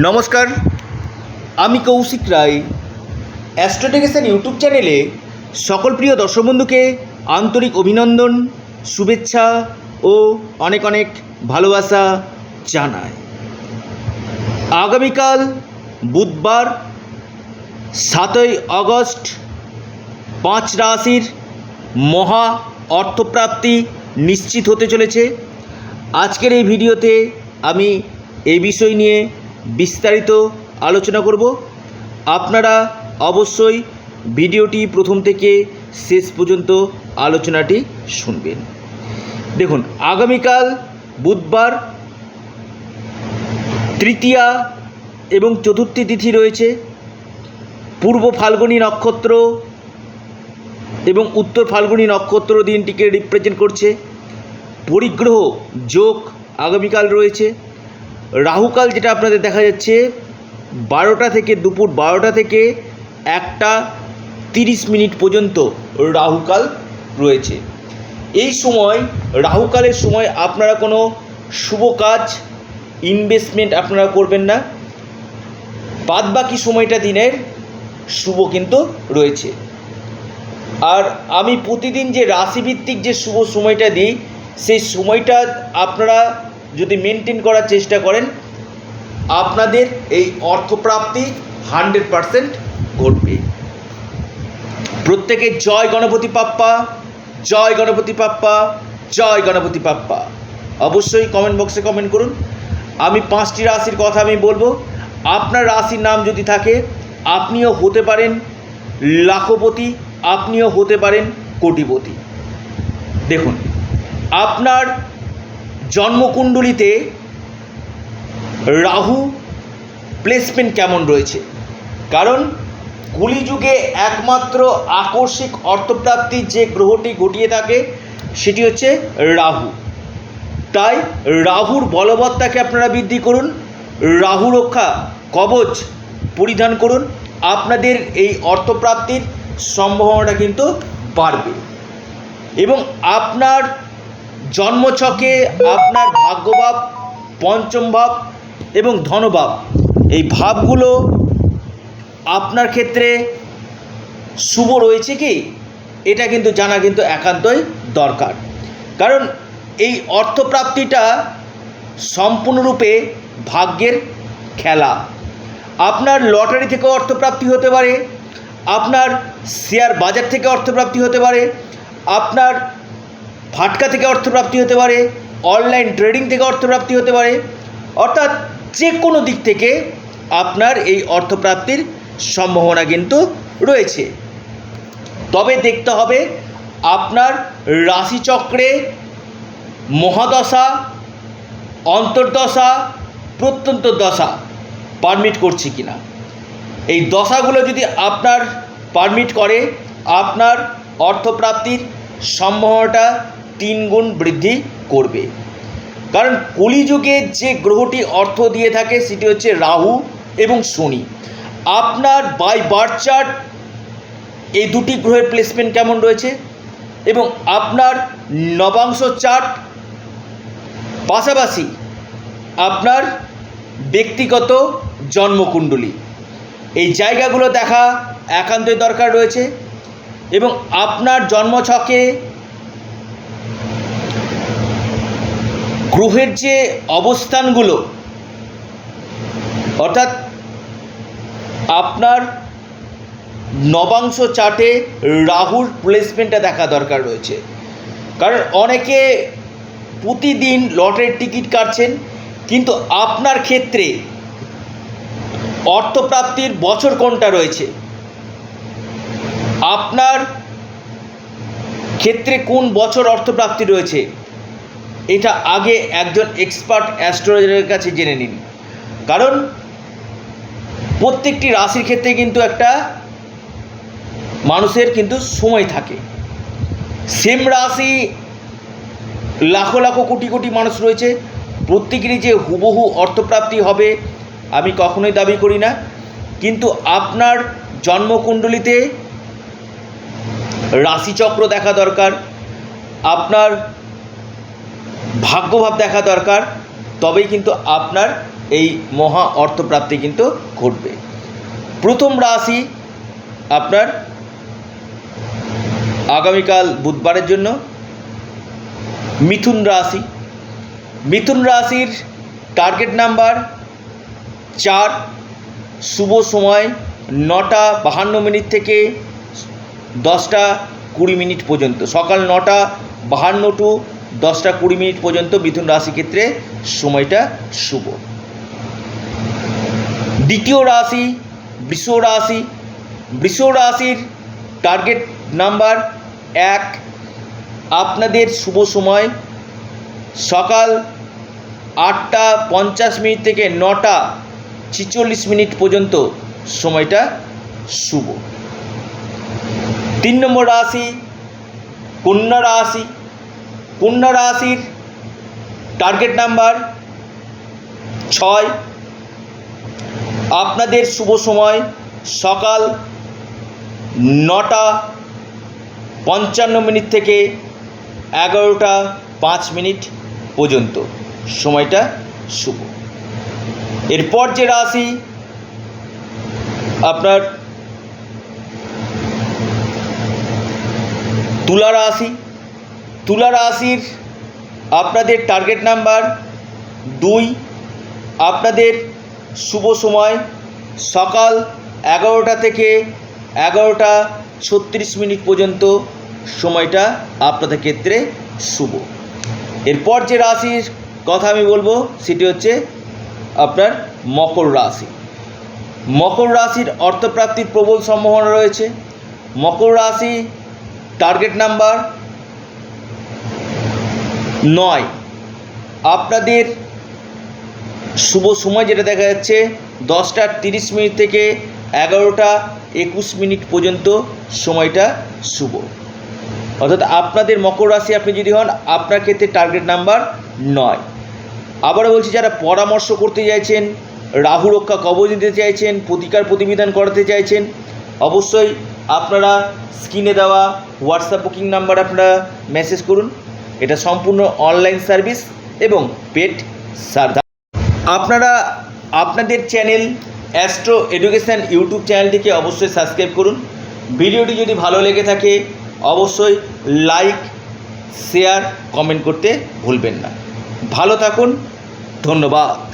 নমস্কার, আমি কৌশিক রায়। অ্যাস্ট্রোটেকেশন ইউটিউব চ্যানেলে সকল প্রিয় দর্শক বন্ধুকে আন্তরিক অভিনন্দন, শুভেচ্ছা ও অনেক অনেক ভালোবাসা জানাই। আগামীকাল বুধবার, সাতই আগস্ট, পাঁচ রাশির মহা অর্থপ্রাপ্তি নিশ্চিত হতে চলেছে। আজকের এই ভিডিওতে আমি এই বিষয় নিয়ে বিস্তারিত আলোচনা করব। আপনারা অবশ্যই ভিডিওটি প্রথম থেকে শেষ পর্যন্ত আলোচনাটি শুনবেন। দেখুন, আগামীকাল বুধবার তৃতীয়া এবং চতুর্থী তিথি রয়েছে। পূর্ব ফাল্গুনী নক্ষত্র এবং উত্তর ফাল্গুনী নক্ষত্র দিনটিকে রিপ্রেজেন্ট করছে। পরিগ্রহ যোগ আগামীকাল রয়েছে। রাহুকাল যেটা আপনাদের দেখা যাচ্ছে, বারোটা থেকে দুপুর বারোটা থেকে একটা তিরিশ মিনিট পর্যন্ত রাহুকাল রয়েছে। এই সময় রাহুকালের সময় আপনারা কোনো শুভ কাজ ইনভেস্টমেন্ট আপনারা করবেন না। বাদ বাকি সময়টা দিনের শুভ কিন্তু রয়েছে। আর আমি প্রতিদিন যে রাশিভিত্তিক যে শুভ সময়টা দিই, সেই সময়টা আপনারা যদি মেনটেন করার চেষ্টা করেন, আপনাদের এই অর্থপ্রাপ্তি হান্ড্রেড পারসেন্ট ঘটবে। প্রত্যেকে জয় গণপতি পাপ্পা জয় গণপতি পাপ্পা জয় গণপতি পাপ্পা অবশ্যই কমেন্ট বক্সে কমেন্ট করুন। আমি পাঁচটি রাশির কথা আমি বলব। আপনার রাশির নাম যদি থাকে, আপনিও হতে পারেন লাখপতি, আপনিও হতে পারেন কোটিপতি। দেখুন, আপনার জন্মকুণ্ডলিতে রাহু প্লেসমেন্ট কেমন রয়েছে? কারণ কলিযুগে একমাত্র আকস্মিক অর্থপ্রাপ্তির যে গ্রহটি ঘটিয়ে থাকে, সেটি হচ্ছে রাহু। তাই রাহুর বলবত্তাকে আপনারা বৃদ্ধি করুন, রাহু রক্ষা কবচ পরিধান করুন, আপনাদের এই অর্থপ্রাপ্তির সম্ভাবনাটা কিন্তু বাড়বে। এবং আপনার জন্মছকে আপনার ভাগ্যভাব, পঞ্চম ভাব এবং ধনভাব। এই ভাবগুলো আপনার ক্ষেত্রে শুভ রয়েছে কি? এটা কিন্তু জানা কিন্তু একান্তই দরকার। কারণ এই অর্থপ্রাপ্তিটা সম্পূর্ণরূপে ভাগ্যের খেলা। আপনার লটারি থেকে অর্থপ্রাপ্তি হতে পারে, আপনার শেয়ার বাজার থেকে অর্থপ্রাপ্তি হতে পারে, আপনার ফাটকা থেকে অর্থপ্রাপ্তি হতে পারে, অনলাইন ট্রেডিং থেকে অর্থপ্রাপ্তি হতে পারে। অর্থাৎ যে কোনো দিক থেকে আপনার এই অর্থপ্রাপ্তির সম্ভাবনা কিন্তু রয়েছে। তবে দেখতে হবে আপনার রাশিচক্রে মহাদশা, অন্তর্দশা, প্রত্যন্ত দশা পারমিট করছে কিনা। এই দশাগুলো যদি আপনার পারমিট করে, আপনার অর্থপ্রাপ্তির সম্ভাবনাটা তিন গুণ বৃদ্ধি করবে। কারণ কলিযুগে যে গ্রহটি অর্থ দিয়ে থাকে সেটি হচ্ছে রাহু এবং শনি। আপনার বাই বার্থ চার্ট এই দুটি গ্রহের প্লেসমেন্ট কেমন রয়েছে? এবং আপনার নবাংশ চার্ট পাশাপাশি আপনার ব্যক্তিগত জন্মকুণ্ডলী। এই জায়গাগুলো দেখা একান্তই দরকার রয়েছে এবং আপনার জন্মছকে গ্রহের যে অবস্থানগুলো, অর্থাৎ আপনার নবাংশ চার্টে রাহুর প্লেসমেন্টটা দেখা দরকার রয়েছে। কারণ অনেকে প্রতিদিন লটারির টিকিট কাটছেন, কিন্তু আপনার ক্ষেত্রে অর্থপ্রাপ্তির বছর কোনটা রয়েছে? আপনার ক্ষেত্রে কোন বছর অর্থপ্রাপ্তি রয়েছে? এটা আগে একজন এক্সপার্ট অ্যাস্ট্রোলজারের কাছে জেনে নিন। কারণ প্রত্যেকটি রাশির ক্ষেত্রে কিন্তু একটা মানুষের কিন্তু সময় থাকে। সেম রাশি লাখো লাখো কোটি কোটি মানুষ রয়েছে। প্রত্যেকেরই যে হুবহু অর্থপ্রাপ্তি হবে, আমি কখনোই দাবি করি না। কিন্তু আপনার জন্মকুণ্ডলিতে রাশিচক্র দেখা দরকার। আপনার ভাগ্যভাব দেখা দরকার, তবেই কিন্তু আপনার এই মহা অর্থপ্রাপ্তি কিন্তু ঘটবে। প্রথম রাশি আপনার আগামীকাল বুধবারের জন্য, মিথুন রাশি। মিথুন রাশির টার্গেট নাম্বার চার, শুভ সময় নটা বাহান্ন মিনিট থেকে দশটা কুড়ি মিনিট পর্যন্ত। সকাল নটা বাহান্ন টু দশটা কুড়ি মিনিট পর্যন্ত মিথুন রাশি ক্ষেত্রে সময়টা শুভ। দ্বিতীয় রাশি, বৃষ রাশি। বৃষ রাশির টার্গেট নাম্বার এক। আপনাদের শুভ সময় সকাল আটটা পঞ্চাশ মিনিট থেকে নটা ছিচল্লিশ মিনিট পর্যন্ত সময়টা শুভ। তিন নম্বর রাশি, কন্যা রাশি। কন্যা রাশির টার্গেট নাম্বার ছয়। আপনাদের শুভ সময়, সকাল নটা পঞ্চান্ন মিনিট থেকে এগারোটা পাঁচ মিনিট পর্যন্ত। সময়টা শুভ। এরপর যে রাশি, আপনার তুলা রাশি তুলা রাশির আপনাদের টার্গেট নাম্বার দুই। আপনাদের শুভ সময় সকাল এগারোটা থেকে এগারোটা ছত্রিশ মিনিট পর্যন্ত। সময়টা আপনাদের ক্ষেত্রে শুভ। এরপর যে রাশির কথা আমি বলব, সেটি হচ্ছে আপনার মকর রাশি। মকর রাশির অর্থপ্রাপ্তির প্রবল সম্ভাবনা রয়েছে। মকর রাশি টার্গেট নাম্বার নয়। আপনাদের শুভ সময় যেটা দেখা যাচ্ছে, দশটা তিরিশ মিনিট থেকে এগারোটা একুশ মিনিট পর্যন্ত সময়টা শুভ। অর্থাৎ আপনাদের মকর রাশি আপনি যদি হন, আপনার ক্ষেত্রে টার্গেট নাম্বার নয়। আবারও বলছি, যারা পরামর্শ করতে চাইছেন, রাহু রক্ষা কবচ দিতে চাইছেন, প্রতিকার প্রতিবিধান করাতে চাইছেন, অবশ্যই আপনারা স্ক্রিনে দেওয়া হোয়াটসঅ্যাপ বুকিং নাম্বার আপনারা মেসেজ করুন। এটা সম্পূর্ণ অনলাইন সার্ভিস এবং পেট সার্ভিস। আপনারা আপনাদের চ্যানেল অ্যাস্ট্রো এডুকেশান ইউটিউব চ্যানেলটিকে অবশ্যই সাবস্ক্রাইব করুন। ভিডিওটি যদি ভালো লেগে থাকে, অবশ্যই লাইক, শেয়ার, কমেন্ট করতে ভুলবেন না। ভালো থাকুন, ধন্যবাদ।